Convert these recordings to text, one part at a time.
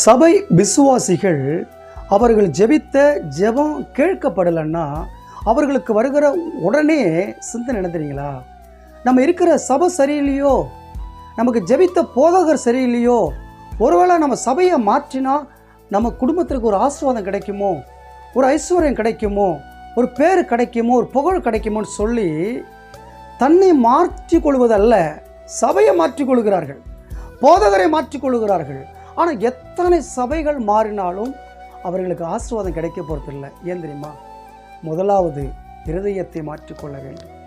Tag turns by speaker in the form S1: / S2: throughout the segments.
S1: சபை விசுவாசிகள் அவர்கள் ஜெபித்த ஜெபம் கேட்கப்படலைன்னா அவர்களுக்கு வருகிற உடனே சிந்தனை என்ன தெரியுங்களா நம்ம இருக்கிற சபை சரியில்லையோ? நமக்கு ஜெபித்த போதகர் சரியில்லையோ? ஒருவேளை நம்ம சபையை மாற்றினா நம்ம குடும்பத்திற்கு ஒரு ஆசீர்வாதம் கிடைக்குமோ? ஒரு ஐஸ்வர்யம் கிடைக்குமோ? ஒரு பேர் கிடைக்குமோ? ஒரு புகழ் கிடைக்குமோன்னு சொல்லி தன்னை மாற்றிக்கொள்வதல்ல சபையை மாற்றிக் கொள்கிறார்கள் போதகரை மாற்றிக்கொள்கிறார்கள். ஆனால் எத்தனை சபைகள் மாறினாலும் அவர்களுக்கு ஆசீர்வாதம் கிடைக்க போகிறதில்லை ஏன் தெரியுமா? முதலாவது இருதயத்தை மாற்றிக்கொள்ள வேண்டும்.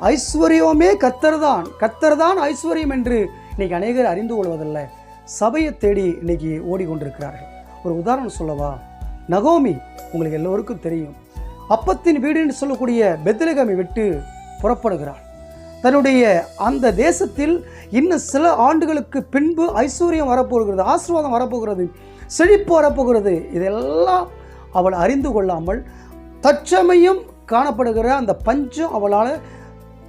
S1: ஐஸ்வர்யமே கத்தர்தான் கத்தர்தான் ஐஸ்வர்யம் என்று இன்றைக்கி அநேகர் அறிந்து கொள்வதில்லை. சபையை தேடி இன்றைக்கி ஓடிக்கொண்டிருக்கிறார்கள். ஒரு உதாரணம் சொல்லவா? நகோமி உங்களுக்கு எல்லோருக்கும் தெரியும். அப்பத்தின் வீடுன்னு சொல்லக்கூடிய பெத்லகமை விட்டு புறப்படுகிறாள். தன்னுடைய அந்த தேசத்தில் இன்னும் சில ஆண்டுகளுக்கு பின்பு ஐஸ்வர்யம் வரப்போகிறது ஆசீர்வாதம் வரப்போகிறது செழிப்பு வரப்போகிறது. இதெல்லாம் அவள் அறிந்து கொள்ளாமல் தற்சமயம் காணப்படுகிற அந்த பஞ்சம் அவளால்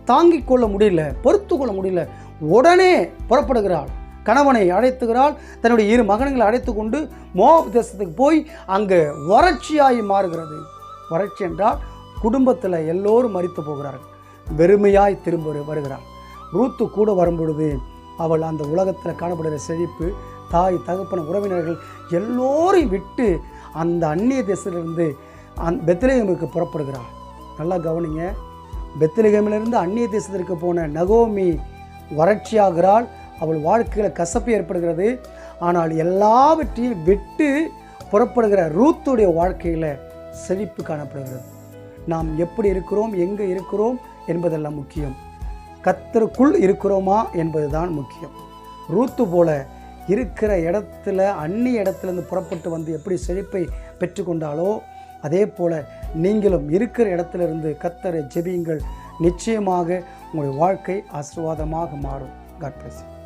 S1: தாங்கிக் கொள்ள முடியல பொறுத்து கொள்ள முடியல. உடனே புறப்படுகிறாள். கணவனை அழைத்துகிறாள். தன்னுடைய இரு மகன்களை அழைத்து கொண்டு மோப் தேசத்துக்கு போய் அங்கே வறட்சியாகி மாறுகிறது. வறட்சி என்றால் குடும்பத்தில் எல்லோரும் மறித்து போகிறார்கள். வெறுமையாய் திரும்ப வரு- வருகிறாள். ரூத்து கூட வரும்பொழுது அவள் அந்த உலகத்தில் காணப்படுகிற செழிப்பு தாய் தகப்பன உறவினர்கள் எல்லோரையும் விட்டு அந்த அந்நிய தேசத்திலிருந்து அந் பெத்திலேகமுக்கு புறப்படுகிறாள். நல்லா கவனிங்க. பெத்லகேமிலிருந்து அந்நிய தேசத்திற்கு போன நகோமி வறட்சியாகிறாள். அவள் வாழ்க்கையில் கசப்பு ஏற்படுகிறது. ஆனால் எல்லாவற்றையும் விட்டு புறப்படுகிற ரூத்துடைய வாழ்க்கையில் செழிப்பு காணப்படுகிறது. நாம் எப்படி இருக்கிறோம் எங்கே இருக்கிறோம் என்பதெல்லாம் முக்கியம். கத்தருக்குள் இருக்கிறோமா என்பதுதான் முக்கியம். ரூத்து போல இருக்கிற இடத்துல அந்நிய இடத்துலேருந்து புறப்பட்டு வந்து எப்படி செழிப்பை பெற்றுக்கொண்டாலோ அதே போல் நீங்களும் இருக்கிற இடத்துலேருந்து கத்தரை ஜெபியுங்கள். நிச்சயமாக உங்களுடைய வாழ்க்கை ஆசீர்வாதமாக மாறும். God plus